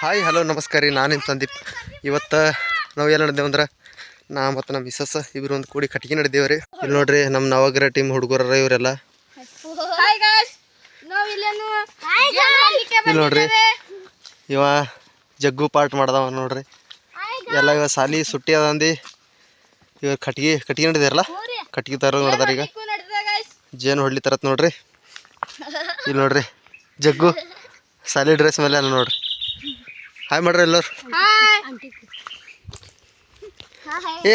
Hi hello ನಮಸ್ಕಾರ ರೀ. ನಾನಿನ್ ಸಂದೀಪ್. ಇವತ್ತು ನಾವು ಎಲ್ಲ ನಡೆದೇವು ಅಂದ್ರೆ ನಾ ಮತ್ತು ನಮ್ಮ ಮಿಸಸ್ ಇಬ್ಬರು ಒಂದು ಕೂಡಿ ಕಟ್ಗೆ ನಡೆದೇವು ರೀ. ಇಲ್ಲಿ ನೋಡ್ರಿ ನಮ್ಮ ನವಗ್ರಹ ಟೀಮ್ ಹುಡುಗರ ಇವರೆಲ್ಲ. ಇಲ್ಲಿ ನೋಡ್ರಿ ಇವ ಜಗ್ಗು ಪಾರ್ಟ್ ಮಾಡ್ದವ ನೋಡ್ರಿ. ಎಲ್ಲ ಇವ ಸಾಲಿ ಸುಟ್ಟಿ ಅದಂದು ಇವಾಗ ಕಟ್ಟಿಗೆ ಕಟ್ಗೆ ಕಟ್ಗೆ ನಡೆದಿರಲ್ಲ ಕಟ್ಗೆ ತರ ನೋಡ್ದಾರ ಈಗ. ಜೇನು ಹೊಡ್ಲಿತಾರತ್ ನೋಡ್ರಿ. ಇಲ್ಲಿ ನೋಡ್ರಿ ಜಗ್ಗು ಸಾಲಿ ಡ್ರೆಸ್ ಮೇಲೆ ಅಲ್ಲ ನೋಡ್ರಿ. ಹಾಯ್ ಮಾಡ್ರಿ ಎಲ್ಲರು? ಏ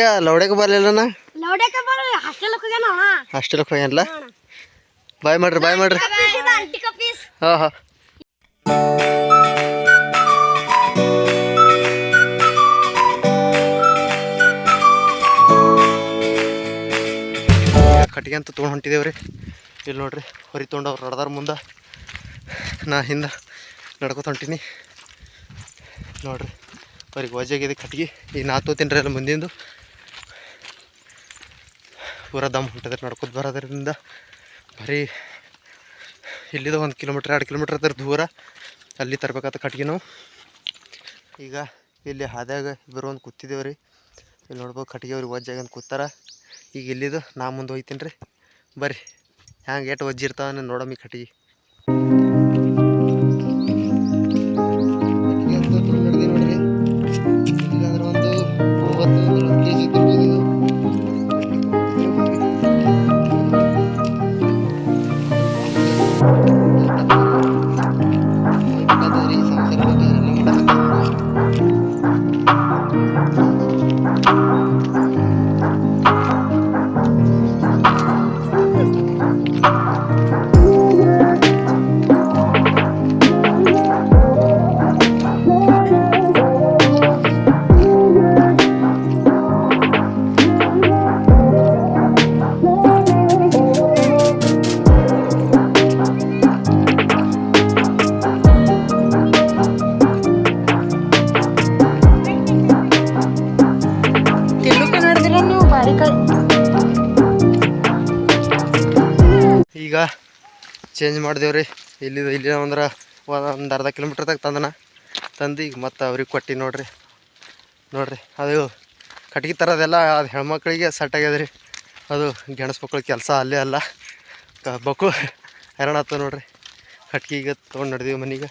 ಬರಲಿಲ್ಲನ ಲೌಡಕ ಬರ ಹಾಸ್ಟೆಲ್ ಹೋಗ್ಯಾನ ಅವ. ಹಾಸ್ಟೆಲ್ಗೆ ಹೋಗ್ಯಾನಲ್ಲ ಬಾಯ್ ಮಾಡ್ರಿ ಬಾಯ್ ಮಾಡ್ರಿ ಹಾಂ ಹಾಂ. ಕಟ್ಟಿಗೆ ಅಂತ ತೊಗೊಂಡು ಹೊಂಟಿದೇವ್ರಿ ಇಲ್ಲಿ ನೋಡ್ರಿ ಹೊರಿ ತೊಗೊಂಡು ಅವ್ರು ನಡ್ದಾರ ಮುಂದೆ. ನಾ ಹಿಂದೆ ನಡ್ಕೊತ ಹೊಂಟೀನಿ. ನೋಡ್ರಿ. ಅವ್ರಿಗೆ ವಜಾಗಿದೆ ಕಟ್ಗೆ. ಈಗ ನಾ ತೋತೀನಿ ಅಲ್ಲಿ ಮುಂದಿಂದು ಪೂರ ದಮ್ ಹೊಂಟದ್ರಿ ನಡ್ಕೊತ ಬರೋದ್ರಿಂದ. ಬರೀ ಇಲ್ಲಿದ ಒಂದು ಕಿಲೋಮೀಟ್ರ್, ಎರಡು ಕಿಲೋಮೀಟ್ರ್ ಅದ್ರ ದೂರ ಅಲ್ಲಿ ತರಬೇಕಾದ ಕಟ್ಗೆ ನಾವು. ಈಗ ಇಲ್ಲಿ ಹಾದ್ಯಾಗ ಇಬ್ಬರು ಒಂದು ಕೂತಿದ್ದೇವೆ ರೀ. ಇಲ್ಲಿ ನೋಡ್ಬೋದು ಕಟ್ಗೆ ಅವ್ರಿಗೆ ವಜ್ಜಾಗ ಅಂತ ಕೂತಾರ. ಈಗ ಇಲ್ಲಿದು ನಾ ಮುಂದೆ ಹೋಗ್ತೀನಿ ರೀ ಬರ್ರಿ. ಹ್ಯಾಂಗೆ ಏಟು ವಜ್ಜಿ ಇರ್ತಾವ ನೋಡಮ್ಮಿ ಕಟ್ಗೆ. ಈಗ ಚೇಂಜ್ ಮಾಡಿದೇವ್ರಿ. ಇಲ್ಲಿ ಇಲ್ಲಿ ಅಂದ್ರೆ ಒಂದು ಅರ್ಧ ಕಿಲೋಮೀಟ್ರ್ ತಗ ತಂದನ. ತಂದು ಈಗ ಮತ್ತೆ ಅವ್ರಿಗೆ ಕೊಟ್ಟು ನೋಡ್ರಿ. ನೋಡ್ರಿ, ಅದು ಕಟ್ಗೆ ತರೋದೆಲ್ಲ ಅದು ಹೆಣ್ಮಕ್ಳಿಗೆ ಸೆಟ್ ಆಗ್ಯದ್ರಿ. ಅದು ಗೆಣಸ್ ಮಕ್ಳಿಗೆ ಕೆಲಸ ಅಲ್ಲೇ ಅಲ್ಲ. ಬಕು ಬಕ್ಕು ಹೈರಾಣ ಆಗ್ತದೆ ನೋಡ್ರಿ. ಈಗ ತೊಗೊಂಡು ನಡೆದೀವಿ ಮನೆಗೆ.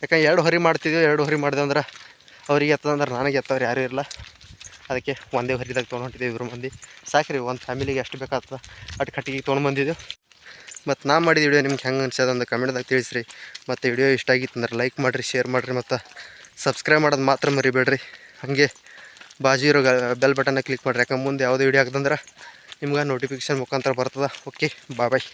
ಯಾಕಂದ್ರೆ ಎರಡು ಹೊರಿ ಮಾಡ್ತಿದ್ದೀವಿ ಎರಡು ಹೊರಿ ಮಾಡಿದೆ ಅಂದ್ರೆ ಅವ್ರಿಗೆ ಎತ್ತದಂದ್ರೆ ನನಗೆ ಎತ್ತವ್ರು ಯಾರೂ ಇರಲ್ಲ ಅದಕ್ಕೆ ಒಂದೇ ಹೊರಿದಾಗ ತೊಗೊಂಡು ಹೊಂಟಿದ್ದೇವೆ ಇಬ್ಬರು ಮಂದಿ. ಸಾಕ್ರಿ, ಒಂದು ಫ್ಯಾಮಿಲಿಗೆ ಎಷ್ಟು ಬೇಕಾಗ್ತದೆ ಅಟ್ ಕಟ್ಟಿಗೆ ತೊಗೊಂಡು ಬಂದಿದ್ದೆವು ಮತ್ತು ನಾ ಮಾಡಿದ ವಿಡಿಯೋ ನಿಮ್ಗೆ ಹೆಂಗೆ ಅನ್ಸೋದು ಒಂದು ಕಮೆಂಟ್ದಾಗ ತಿಳಿಸ್ರಿ. ಮತ್ತು ವಿಡಿಯೋ ಇಷ್ಟ ಆಗಿತ್ತು ಅಂದ್ರೆ ಲೈಕ್ ಮಾಡಿರಿ ಶೇರ್ ಮಾಡಿರಿ ಮತ್ತು ಸಬ್ಸ್ಕ್ರೈಬ್ ಮಾಡೋದು ಮಾತ್ರ ಮರಿಬೇಡ್ರಿ. ಹಾಗೆ ಬಾಜು ಇರೋ ಬೆಲ್ ಬಟನ್ನ ಕ್ಲಿಕ್ ಮಾಡಿರಿ. ಯಾಕಂದ್ರೆ ಮುಂದೆ ಯಾವುದೇ ವಿಡಿಯೋ ಹಾಕ್ದಂದ್ರೆ ನಿಮ್ಗೆ ನೋಟಿಫಿಕೇಶನ್ ಮುಖಾಂತರ ಬರ್ತದೆ. ಓಕೆ ಬಾಯ್ ಬಾಯ್